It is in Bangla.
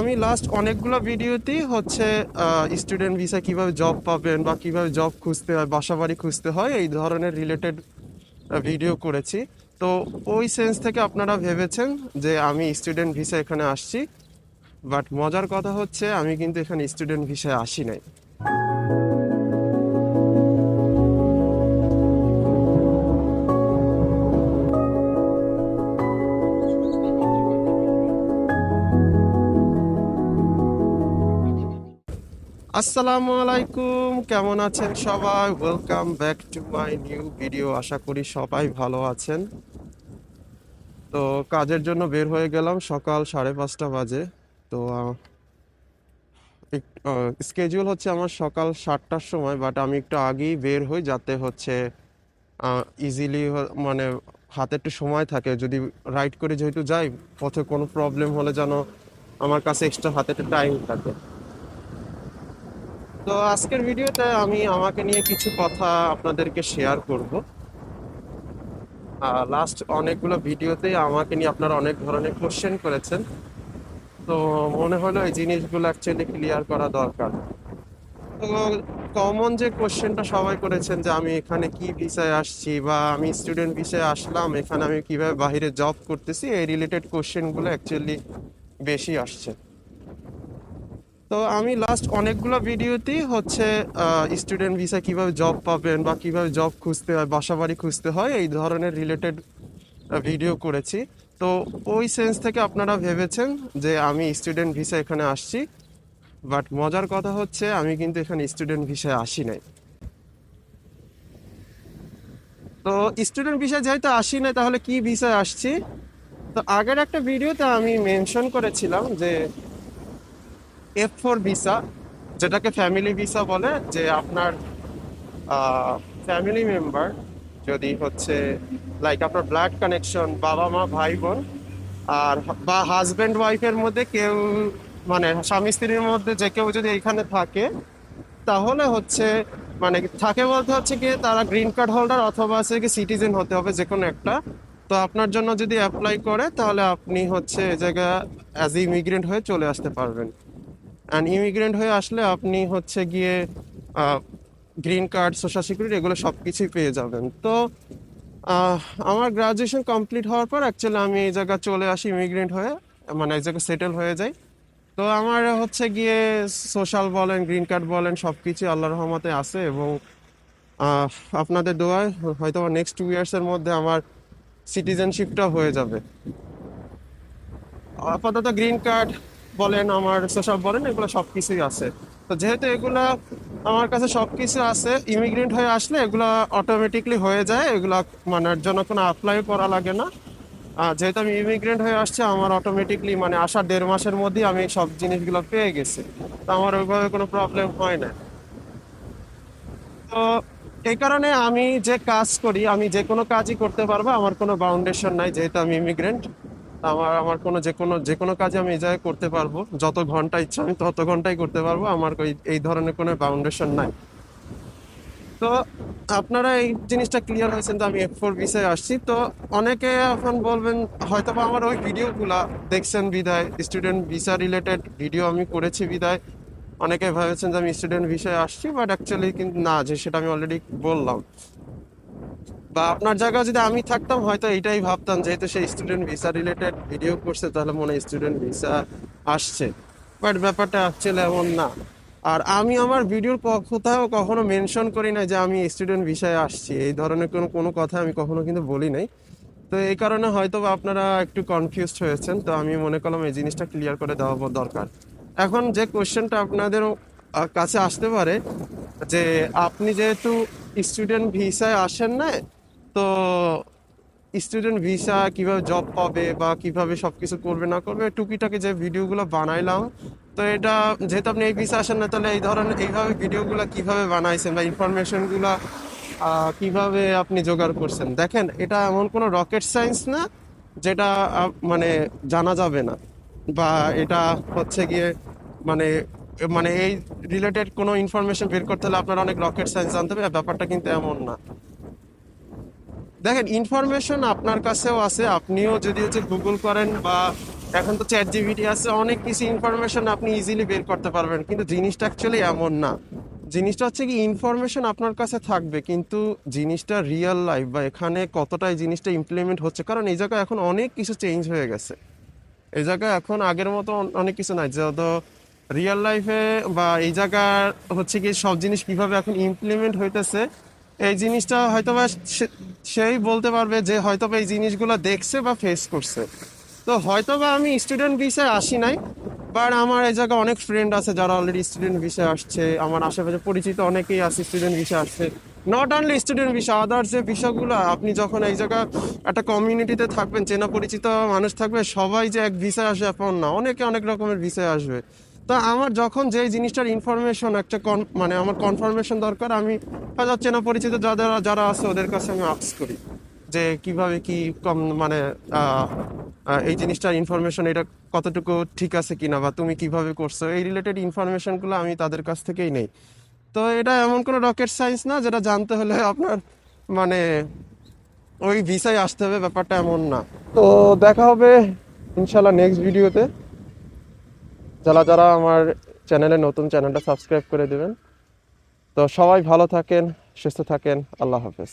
আমি লাস্ট অনেকগুলো ভিডিওতেই হচ্ছে স্টুডেন্ট ভিসা কীভাবে জব পাবেন বা কীভাবে জব খুঁজতে হয় বাসা বাড়ি খুঁজতে হয়, এই ধরনের রিলেটেড ভিডিও করেছি। তো ওই সেন্স থেকে আপনারা ভেবেছেন যে আমি স্টুডেন্ট ভিসা এখানে আসছি বাট মজার কথা হচ্ছে আমি কিন্তু এখানে স্টুডেন্ট ভিসায় আসি নাই। আসসালামু আলাইকুম, কেমন আছেন সবাই? Welcome back to my new video আশা করি সবাই ভালো আছেন। তো কাজের জন্য বের হয়ে গেলাম সকাল সাড়ে পাঁচটা বাজে। তো স্কেজুল হচ্ছে আমার সকাল সাতটার সময় বাট আমি একটু আগেই বের হই যাতে হচ্ছে ইজিলি মানে হাতে একটু সময় থাকে। যদি রাইড করে যেহেতু যাই, পথে কোনো প্রবলেম হলে যেন আমার কাছে এক্সট্রা হাতে একটা টাইম থাকে। তো আজকের ভিডিওতে আমি আমাকে নিয়ে কিছু কথা আপনাদেরকে শেয়ার করব। লাস্ট অনেকগুলো ভিডিওতেই আমাকে নিয়ে আপনারা অনেক ধরনের কোশ্চেন করেছেন। তো মনে হলো এই জিনিসগুলো অ্যাকচুয়ালি ক্লিয়ার করা দরকার। তো কমন যে কোশ্চেনটা সবাই করেছেন যে আমি এখানে কি বিষয়ে আসছি বা আমি স্টুডেন্ট বিষয়ে আসলাম, এখানে আমি কীভাবে বাইরে জব করতেছি, এই রিলেটেড কোশ্চেনগুলো অ্যাকচুয়ালি বেশি আসছে। তো আমি লাস্ট অনেকগুলো ভিডিওতেই হচ্ছে স্টুডেন্ট ভিসা কীভাবে জব পাবেন বা কীভাবে জব খুঁজতে হয় বাসা বাড়ি খুঁজতে হয়, এই ধরনের রিলেটেড ভিডিও করেছি। তো ওই সেন্স থেকে আপনারা ভেবেছেন যে আমি স্টুডেন্ট ভিসা এখানে আসছি। বাট মজার কথা হচ্ছে, আমি কিন্তু এখানে স্টুডেন্ট ভিসায় আসি নাই। তো স্টুডেন্ট ভিসা যেহেতু আসি নাই, তাহলে কি ভিসায় আসছি? তো আগের একটা ভিডিওতে আমি মেনশন করেছিলাম যে এফ ফোর ভিসা যেটাকে ফ্যামিলি ভিসা বলে, যে আপনার ফ্যামিলি মেম্বার যদি হচ্ছে লাইক আপনার ব্লাড কানেকশন বাবা মা, ভাই বোন, আর বা হাজব্যান্ড ওয়াইফের মধ্যে কেউ মানে স্বামী স্ত্রীর মধ্যে যে কেউ যদি এখানে থাকে, তাহলে হচ্ছে মানে থাকে বলতে হচ্ছে কি, তারা গ্রিন কার্ড হোল্ডার অথবা হচ্ছে কি সিটিজেন হতে হবে যে কোনো একটা। তো আপনার জন্য যদি অ্যাপ্লাই করে, তাহলে আপনি হচ্ছে এ জায়গা অ্যাজ ইমিগ্রেন্ট হয়ে চলে আসতে পারবেন। অ্যান্ড ইমিগ্রেন্ট হয়ে আসলে আপনি হচ্ছে গিয়ে গ্রিন কার্ড সোশ্যাল সিকিউরিটি এগুলো সব কিছুই পেয়ে যাবেন। তো আমার গ্রাজুয়েশন কমপ্লিট হওয়ার পর অ্যাকচুয়ালি আমি এই জায়গা চলে আসি ইমিগ্রেন্ট হয়ে মানে এই জায়গায় সেটেল হয়ে যাই। তো আমার হচ্ছে গিয়ে সোশ্যাল বলেন গ্রিন কার্ড বলেন সব কিছু আল্লাহ রহমতে আছে এবং আপনাদের দোয়ায় হয়তো নেক্সট টু ইয়ার্সের মধ্যে আমার সিটিজেনশিপটা হয়ে যাবে। আপাতত গ্রিন কার্ড বলেন আমার সোশ্যাল বলেন, এগুলো সব কিছুই আছে। তো যেহেতু এগুলা আমার কাছে সব কিছু আছে ইমিগ্রেন্ট হয়ে আসলে এগুলো অটোমেটিকলি হয়ে যায়, এগুলা মানে জন্য কোনো অ্যাপ্লাই করা লাগে না। যেহেতু আমি ইমিগ্রেন্ট হয়ে আসছি, আমার অটোমেটিকলি মানে আসার দেড় মাসের মধ্যেই আমি সব জিনিসগুলো পেয়ে গেছি। তো আমার ওইভাবে কোনো প্রবলেম হয় না। তো এই কারণে আমি যে কাজ করি, আমি যে কোনো কাজই করতে পারব, আমার কোনো বাউন্ডেশন নাই যেহেতু আমি ইমিগ্রেন্ট আমার আমার কোনো যে কোনো যে কোনো কাজে আমি এই জায়গায় করতে পারব। যত ঘণ্টা ইচ্ছা আমি তত ঘন্টাই করতে পারব। আমার এই ধরনের কোনো বাউন্ডেশন নাই। তো আপনারা এই জিনিসটা ক্লিয়ার হয়েছেন যে আমি এফ ফোর বিষয়ে আসছি। তো অনেকে এখন বলবেন হয়তো বা আমার ওই ভিডিওগুলা দেখছেন বিদায়। স্টুডেন্ট ভিসা রিলেটেড ভিডিও আমি করেছি বিদায়। অনেকে ভেবেছেন যে আমি স্টুডেন্ট ভিসায় আসছি বাট অ্যাকচুয়ালি কিন্তু না, যে সেটা আমি অলরেডি বললাম। বা আপনার জায়গায় যদি আমি থাকতাম, হয়তো এইটাই ভাবতাম, যেহেতু সেই স্টুডেন্ট ভিসা রিলেটেড ভিডিও করছে, তাহলে মনে হয় স্টুডেন্ট ভিসা আসছে। বাট ব্যাপারটা অ্যাকচুয়ালি এমন না। আর আমি আমার ভিডিওর কোথাও কখনো মেনশন করি না যে আমি স্টুডেন্ট ভিসায় আসছি। এই ধরনের কোনো কোনো কথা আমি কখনো কিন্তু বলি নাই। তো এই কারণে হয়তো আপনারা একটু কনফিউজড হয়েছেন। তো আমি মনে করলাম এই জিনিসটা ক্লিয়ার করে দেওয়া দরকার। এখন যে কোয়েশ্চেনটা আপনাদের কাছে আসতে পারে, যে আপনি যেহেতু স্টুডেন্ট ভিসায় আসেন না তো স্টুডেন্ট ভিসা কীভাবে জব পাবে বা কীভাবে সব কিছু করবে না করবে, টুকিটাকি যে ভিডিওগুলো বানাইলাম, তো এটা যেহেতু আপনি এই ভিসা আসেন না, তাহলে এই ধরনের এইভাবে ভিডিওগুলো কীভাবে বানাইছেন বা ইনফরমেশনগুলো কীভাবে আপনি জোগাড় করছেন? দেখেন, এটা এমন কোনো রকেট সায়েন্স না, যেটা মানে জানা যাবে না। বা এটা হচ্ছে গিয়ে মানে মানে এই রিলেটেড কোনো ইনফরমেশন বের করতে হলে আপনার অনেক রকেট সায়েন্স জানতে হবে ব্যাপারটা কিন্তু এমন না। দেখেন ইনফরমেশন আপনার কাছেও আছে। আপনিও যদি হচ্ছে গুগল করেন বা এখন তো চ্যাট জিবিটি আছে, অনেক কিছু ইনফরমেশন আপনি ইজিলি বের করতে পারবেন। কিন্তু জিনিসটা অ্যাকচুয়ালি এমন না। জিনিসটা হচ্ছে কি ইনফরমেশন আপনার কাছে থাকবে, কিন্তু জিনিসটা রিয়েল লাইফ বা এখানে কতটা এই জিনিসটা ইমপ্লিমেন্ট হচ্ছে, কারণ এই জায়গায় এখন অনেক কিছু চেঞ্জ হয়ে গেছে। এই জায়গায় এখন আগের মতো অনেক কিছু নাই। যত রিয়েল লাইফে বা এই জায়গার হচ্ছে কি, সব জিনিস কীভাবে এখন ইমপ্লিমেন্ট হইতেছে এই জিনিসটা হয়তোবা সে- সেই বলতে পারবে যে হয়তোবা এই জিনিসগুলো দেখছে বা ফেস করছে। তো হয়তো বা আমি স্টুডেন্ট ভিসায় আসি নাই বাট আমার এই জায়গায় অনেক ফ্রেন্ড আছে যারা অলরেডি স্টুডেন্ট ভিসায় আসছে। আমার আশেপাশে পরিচিত অনেকেই আছে স্টুডেন্ট ভিসা আসছে। Not only student visa others যে ভিসাগুলো আপনি যখন এই জায়গা একটা কমিউনিটিতে থাকবেন, চেনা পরিচিত মানুষ থাকবে, সবাই যে এক ভিসায় আসে, এমন না। অনেকে অনেক রকমের ভিসায় আসবে। তা আমার যখন যে জিনিসটার ইনফরমেশন একটা কন- মানে আমার কনফার্মেশন দরকার, আমি হয়তো চেনা পরিচিত যাদের যারা আছে, ওদের কাছে আমি আক্স করি যে কীভাবে কি কম মানে এই জিনিসটার ইনফরমেশন এটা কতটুকু ঠিক আছে কিনা বা তুমি কীভাবে করছ, এই রিলেটেড ইনফরমেশনগুলো আমি তাদের কাছ থেকেই নেই। তো এটা এমন কোনো রকেট সায়েন্স না, যেটা জানতে হলে আপনার মানে ওই ভিসায় আসতে হবে, ব্যাপারটা এমন না। তো দেখা হবে, ইনশাল্লাহ নেক্সট ভিডিওতে যারা যারা আমার চ্যানেলে নতুন চ্যানেলটা সাবস্ক্রাইব করে দেবেন। তো সবাই ভালো থাকেন, সুস্থ থাকেন। আল্লাহ হাফেজ।